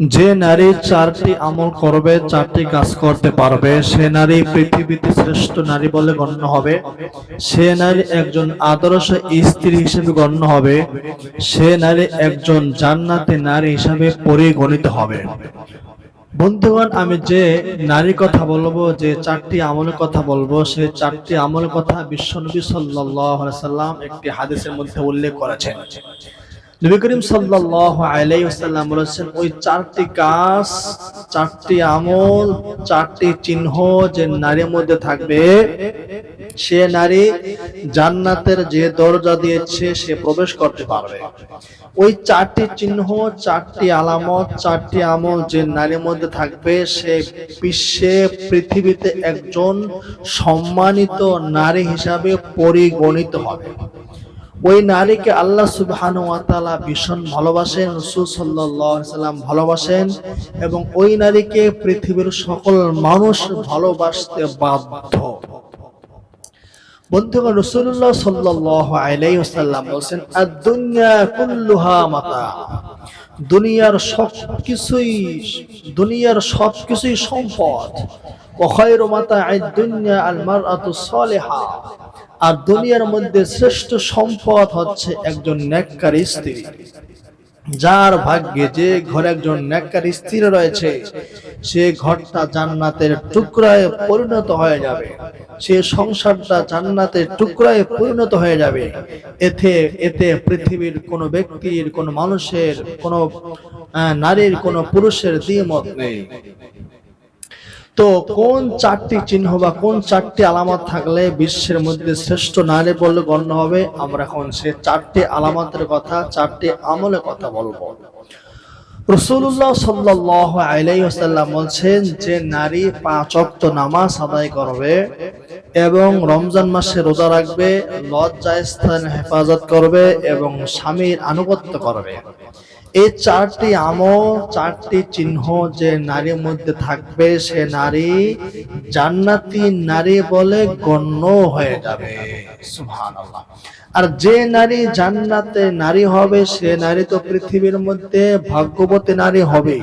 যে নারী চারটি আমল করবে, চারটি কাজ করতে পারবে, সে নারী পৃথিবীতে শ্রেষ্ঠ নারী বলে গণ্য হবে। সে নারী একজন আদর্শ স্ত্রী হিসেবে গণ্য হবে। সে নারী একজন জান্নাতে নারী হিসাবে পরিগণিত হবে। বন্ধুগণ, আমি যে নারী কথা বলব, যে চারটি আমলের কথা বলব, সে চারটি আমলের কথা বিশ্বনবী সাল্লাম একটি হাদিসের মধ্যে উল্লেখ করেছেন। নবী করিম সাল্লাল্লাহু আলাইহি ওয়াসাল্লাম বলেছেন, ওই চারটি কাজ, চারটি আমল, চারটি চিহ্ন যে নারীর মধ্যে থাকবে, সে নারী জান্নাতের যে দরজা দিয়েছে, সে প্রবেশ করতে পারবে। ওই চারটি চিহ্ন, চারটি আলামত, চারটি আমল যে নারীর মধ্যে থাকবে, সে বিশ্বে, পৃথিবীতে একজন সম্মানিত নারী হিসাবে পরিগণিত হবে। ওই নারীকে আল্লাহ সুবহান ওয়া তাআলা ভীষণ ভালোবাসেন, রাসূল সাল্লাম ভালোবাসেন এবং ওই নারীকে পৃথিবীর সকল মানুষ ভালোবাসতে বাধ্য। বন্ধুগণ, রাসূলুল্লাহ সাল্লাল্লাহু আলাইহি ওয়াসাল্লাম বলেন আদ-দুনিয়া কুল্লুহা মাতা। দুনিয়ার সব কিছুই দুনিয়ার সব কিছুই সম্পদ। আর দুনিয়ার মধ্যে শ্রেষ্ঠ সম্পদ হচ্ছে একজন ন্যাক্কার স্ত্রী। যার ভাগ্যে যে ঘরে একজন ন্যাক্কার স্ত্রী রয়েছে, সে ঘরটা জান্নাতের টুকরায় পরিণত হয়ে যাবে। সে সংসারটা জান্নাতের টুকরায় পরিণত হয়ে যাবে। এতে এতে পৃথিবীর কোন ব্যক্তির, কোন মানুষের, কোন নারীর কোনো পুরুষের দ্বিমত নেই। তো কোন চারটি চিহ্ন বা কোন চারটি আলামত থাকলে বিশ্বের মধ্যে শ্রেষ্ঠ নারী বলে গণ্য হবে? আমরা এখন সে চারটি আলামতের কথা, চারটি আমলের কথা বলব। রসুল্লাহ সাল্লাহ আলাইসাল্লাম বলছেন, যে নারী পাঁচ অক্ত নামাজ আদায় করবে এবং রমজান মাসে রোজা রাখবে লজ্জা স্থান হেফাজত করবে এবং স্বামীর আনুগত্য করবে। এই চারটি আমল, চারটি চিহ্ন যে নারীর মধ্যে থাকবে, সে নারী জান্নাতি নারী বলে গণ্য হয়ে যাবে। আর যে নারী জান্নাতে নারী হবে, সে নারী তো পৃথিবীর মধ্যে ভাগ্যবতী নারী হবে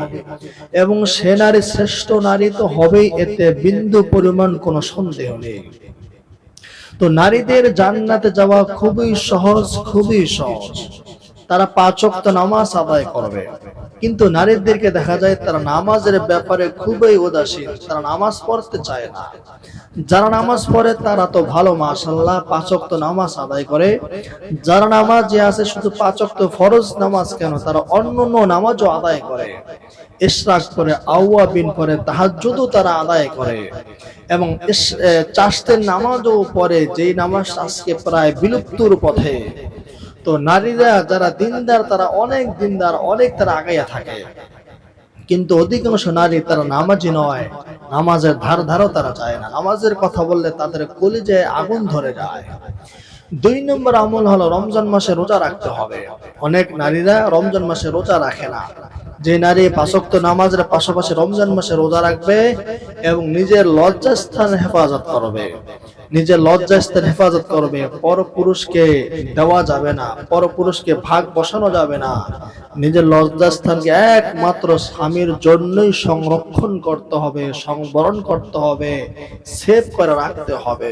এবং সে নারী শ্রেষ্ঠ নারী তো হবেই, এতে বিন্দু পরিমাণ কোনো সন্দেহ নেই। তো নারীদের জান্নাতে যাওয়া খুবই সহজ খুবই সহজ। তারা পাঁচ ওয়াক্ত নামাজ আদায় করবে। কিন্তু নারীদেরকে দেখা যায় তারা নামাজের ব্যাপারে খুবই উদাসীন, তারা নামাজ পড়তে চায় না। যারা নামাজ পড়ে তারা তো ভালো মাশাল্লাহ পাঁচ ওয়াক্ত নামাজ আদায় করে। যারা নামাজ যে আছে শুধু পাঁচ ওয়াক্ত ফরজ নামাজ কেন? তারা অন্য অন্য নামাজও আদায় করে। ইশরাক করে, আউয়াবিন করে, তাহাজ্জুদও তারা আদায় করে। এবং চাষতের নামাজও পড়ে, যেই নামাজ আজকে প্রায় বিলুপ্তর পথে। তো নারীরা যারা দিনদার, তারা অনেক দিনদার, অনেক তারা আগাইয়া থাকে। কিন্তু অধিকাংশ নারী তারা নামাজি নয়। নামাজের ধার ধারও তারা চায় না। নামাজের কথা বললে তাদের কলিজায় আগুন ধরে যায়। দুই নম্বর আমল হলো রমজান মাসে রোজা রাখতে হবে। অনেক নারীরা রমজান মাসে রোজা রাখে না। যে নারী পাশক্ত নামাজের পাশাপাশি রমজান মাসে রোজা রাখবে এবং নিজের লজ্জাস্থান হেফাজত করবে। নিজের লজ্জাস্থান হেফাজত করবে। পর পুরুষকে দেওয়া যাবে না পর পুরুষকে ভাগ বসানো যাবে না। নিজের লজ্জাস্থানকে একমাত্র স্বামীর জন্যই সংরক্ষণ করতে হবে, সংবরণ করতে হবে, সেভ করে রাখতে হবে।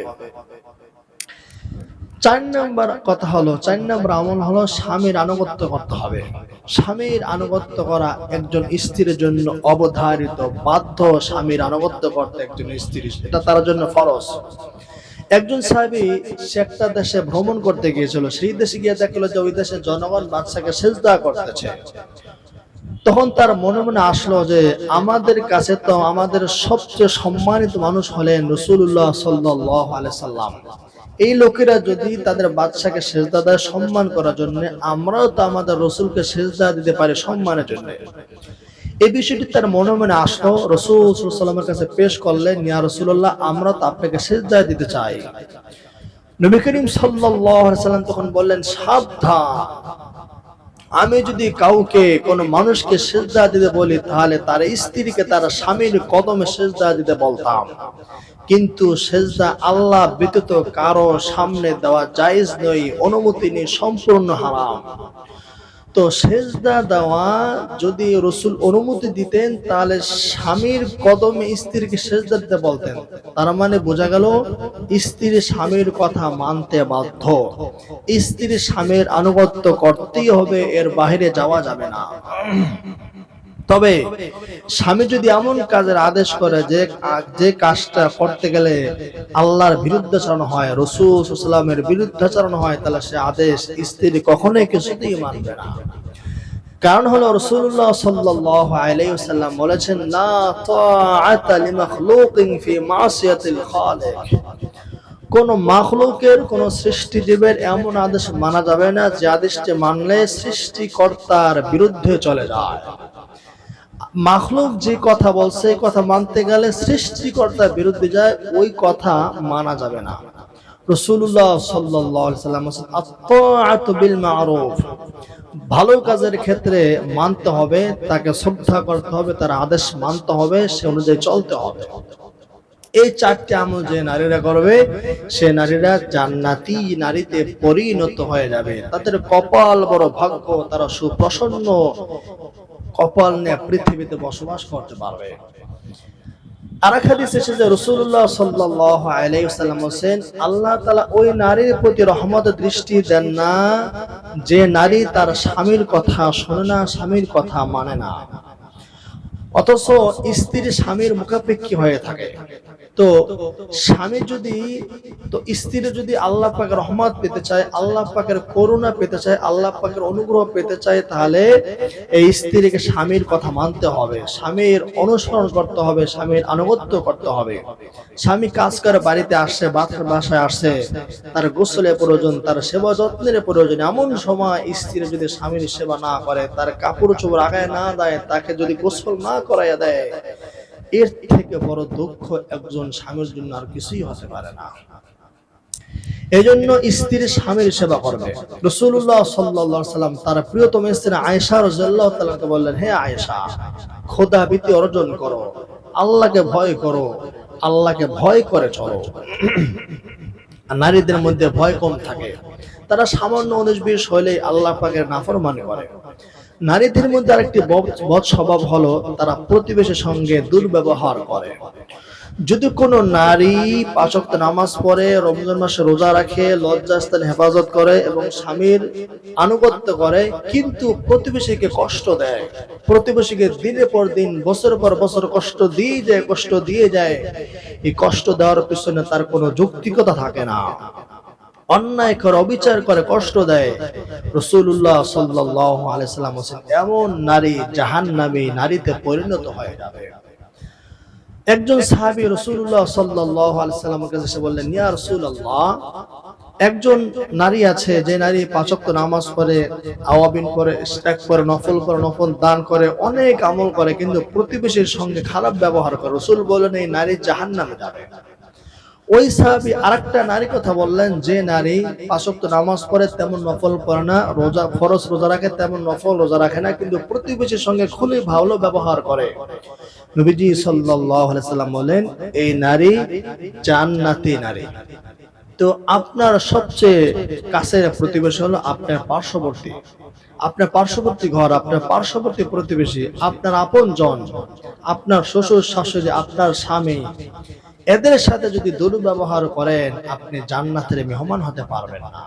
চার নম্বর কথা হলো, চার নম্বর আমল হলো স্বামীর আনুগত্য করতে হবে। স্বামীর আনুগত্য করা একজন স্ত্রীর জন্য অবধারিত, বাধ্য স্বামীর আনুগত্য করতে একজন স্ত্রী, এটা তার জন্য ফরজ। একজন সাহেবী একটা দেশে ভ্রমণ করতে গিয়েছিল, সেই দেশে গিয়ে দেখল যে ওই দেশের জনগণ বাদশাকে সেজদা করতেছে। তখন তার মনে মনে আসলো যে আমাদের কাছে তো আমাদের সবচেয়ে সম্মানিত মানুষ হলেন রসুল্লাহ সাল্লাহ সাল্লাম। এই লোকেরা যদি তাদের বাদশাকে সেজদা দেয় সম্মান করার জন্য, আমরাও তো আমাদের রসুলকে সেজদা দিতে পারি সম্মানের জন্য। এই বিষয়টি তার মনে মনে আসলো রসুল সাল্লামের কাছে পেশ করলেন নিয়া রসুল্লাহ আমরা তো আপনাকে সেজদা দিতে চাই। নবী করিম সাল্লাম তখন বললেন, সাবধান। আমি যদি কাউকে, কোন মানুষকে সেজদা দিতে বলি, তাহলে তার স্ত্রীকে তার স্বামীর কদমে সেজদা দিতে বলতাম। কিন্তু সেজদা আল্লাহ ব্যতীত কারও সামনে দেওয়া জায়েজ নয়, অনুমতি নেই সম্পূর্ণ হারাম। তো সেজদা দেওয়া যদি রসুল অনুমতি দিতেন, তাহলে স্বামীর কদমে স্ত্রীকে সেজদা দিতে বলতেন। তার মানে বোঝা গেল স্ত্রীর স্বামীর কথা মানতে বাধ্য। স্ত্রীর স্বামীর আনুগত্য করতেই হবে, এর বাহিরে যাওয়া যাবে না। তবে স্বামী যদি এমন কাজের আদেশ করে যে যে কাজটা করতে গেলে আল্লাহর বিরুদ্ধাচরণ হয় রসুলামের বিরুদ্ধাচরণ হয়, তাহলে সে আদেশ স্ত্রী কখনোই কিছুতেই মানবে না। কারণ হলো রসুল্লাহ বলেছেন কোন মাখলুকের কোন সৃষ্টিজীবের এমন আদেশ মানা যাবে না যে আদেশটি মানলে সৃষ্টিকর্তার বিরুদ্ধে চলে যায়। মাখলুক যে কথা বলছে, এই কথা মানতে গেলে সৃষ্টিকর্তার বিরুদ্ধে যায়, ওই কথা মানা যাবে না। রসুল্লাহ সাল্লাম বিল মারুফ। ভালো কাজের ক্ষেত্রে মানতে হবে, তাকে শ্রদ্ধা করতে হবে, তার আদেশ মানতে হবে, সে অনুযায়ী চলতে হবে। এই চারটি আমল যে নারীরা করবে, সে নারীরা জান্নাতি নারীতে পরিণত হয়ে যাবে। তাদের কপাল বড় ভাগ্য, তারা সুপ্রসন্ন। কপাল নিয়ে পৃথিবীতে বসবাস করতে পারবে। হোসেন আল্লাহ তালা ওই নারীর প্রতি রহমত দৃষ্টি দেন না, যে নারী তার স্বামীর কথা শোনে না, স্বামীর কথা মানে না। অথচ স্ত্রী স্বামীর মুখাপেক্ষী হয়ে থাকে। তো স্বামী যদি, তো স্ত্রী যদি আল্লাহ পাকের রহমত পেতে চায়, আল্লাহ পাকের করুণা পেতে চায়, আল্লাহ পাকের অনুগ্রহ পেতে চায়, তাহলে এই স্ত্রীকে স্বামীর কথা মানতে হবে। স্বামীর অনুসরণ করতে হবে, স্বামীর আনুগত্য করতে হবে। স্বামী কাজ করে বাড়িতে আসছে বাথার বাসায় আসছে, তার গোসলের প্রয়োজন, তার সেবা যত্নের প্রয়োজন, এমন সময় স্ত্রী যদি স্বামীর সেবা না করে, তার কাপড় চোপড় আগায় না দেয়, তাকে যদি গোসল না করাইয়া দেয় এর থেকে বড় দুঃখ একজন স্বামীর জন্য আর কিছুই হতে পারে না। স্ত্রীর স্বামীর সেবা করবে। রসুল্লাহ সাল্লাহ সাল্লাম তার প্রিয়তম স্ত্রী আয়সা রাল্লাহ তালাকে বললেন, হে আয়েশা, খোদা অর্জন করো, আল্লাহকে ভয় করো, আল্লাহকে ভয় করে চলো নারীদের মধ্যে ভয় কম থাকে। তারা সামান্য উনিশ বিশ হইলেই আল্লাহ পাকের নাফরমানি করে। নারীদের মধ্যে আরেকটি বদ স্বভাব হলো তারা প্রতিবেশের সঙ্গে দুর্ব্যবহার করে। যদি কোনো নারী পাচক নামাজ পড়ে, রমজান মাসে রোজা রাখে, লজ্জাস্থান হেফাজত করে এবং স্বামীর আনুগত্য করে, কিন্তু প্রতিবেশীকে কষ্ট দেয়, প্রতিবেশীকে দিনের পর দিন বছর পর বছর কষ্ট দিয়ে যায়, কষ্ট দিয়ে যায়, এই কষ্ট দেওয়ার পিছনে তার কোনো যৌক্তিকতা থাকে না। অন্যায় করে, অবিচার করে, কষ্ট দেয়। রসুল্লাহ সাল্লাহ আলাইসাল্লাম এমন নারী জাহান নামী নারীতে পরিণত হয়ে যাবে একজন সাহাবি রসুল্লাহ এসে বললেন রসুল্লাহ একজন নারী আছে যে নারী পাঁচক্ত নামাজ পড়ে, আওয়াবিন করে স্ট্যাক করে নফল করে নফল দান করে, অনেক আমল করে, কিন্তু প্রতিবেশীর সঙ্গে খারাপ ব্যবহার করে। রসুল বলেন এই নারী জাহান নামে যাবে ওই সাহাবি আরেকটা নারী কথা বললেন, যে নারী পাঁচক্ত নামাজ পড়ে তেমন নফল পড়ে না, রোজা, ফরজ রোজা রাখে তেমন নফল রোজা রাখে না, কিন্তু প্রতিবেশীর সঙ্গে খুবই ভালো ব্যবহার করে। নবীজি সাল্লাম বলেন, এই নারী জান্নাতি নারী। তো আপনার সবচেয়ে কাছের প্রতিবেশী হলো আপনার পার্শ্ববর্তী। আপনার পার্শ্ববর্তী ঘর, আপনার পার্শ্ববর্তী প্রতিবেশী, আপনার আপন জন আপনার শ্বশুর শাশুড়ি, আপনার স্বামী। এদের সাথে যদি দুর্ব্যবহার করেন, আপনি জান্নাতের মেহমান হতে পারবেন না।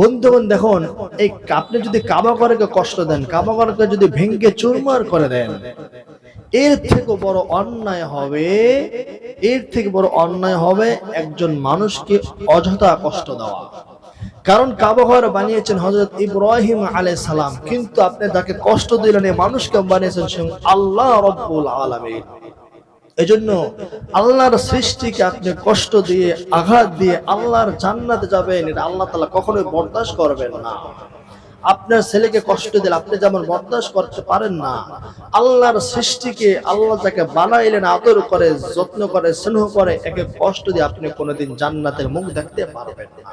বন্ধুগণ, দেখুন, এই আপনি যদি কাবা ঘরকে কষ্ট দেন, কাবা ঘরকে যদি ভেঙ্গে চুরমার করে দেন, এর থেকে বড় অন্যায় হবে, এর থেকে বড় অন্যায় হবে একজন মানুষকে অযথা কষ্ট দেওয়া। কারণ কাবাঘর বানিয়েছেন হজরত ইব্রাহিম আলাই সালাম, কিন্তু আপনি তাকে কষ্ট দিলেন এই মানুষকে বানিয়েছেন আল্লাহ রব্বুল আলমী এজন্য আল্লাহর সৃষ্টিকে আপনি কষ্ট দিয়ে, আঘাত দিয়ে আল্লাহর জান্নাতে যাবেন, এটা আল্লাহ তালা কখনোই বরদাস্ত করবেন না। আপনার ছেলেকে কষ্ট দিলে আপনি যেমন বরদাস্ত করতে পারেন না, আল্লাহর সৃষ্টিকে আল্লাহ যাকে বানাইলেন, আদর করে, যত্ন করে, স্নেহ করে, একে কষ্ট দিয়ে আপনি কোনোদিন জান্নাতের মুখ দেখতে পারবেন না।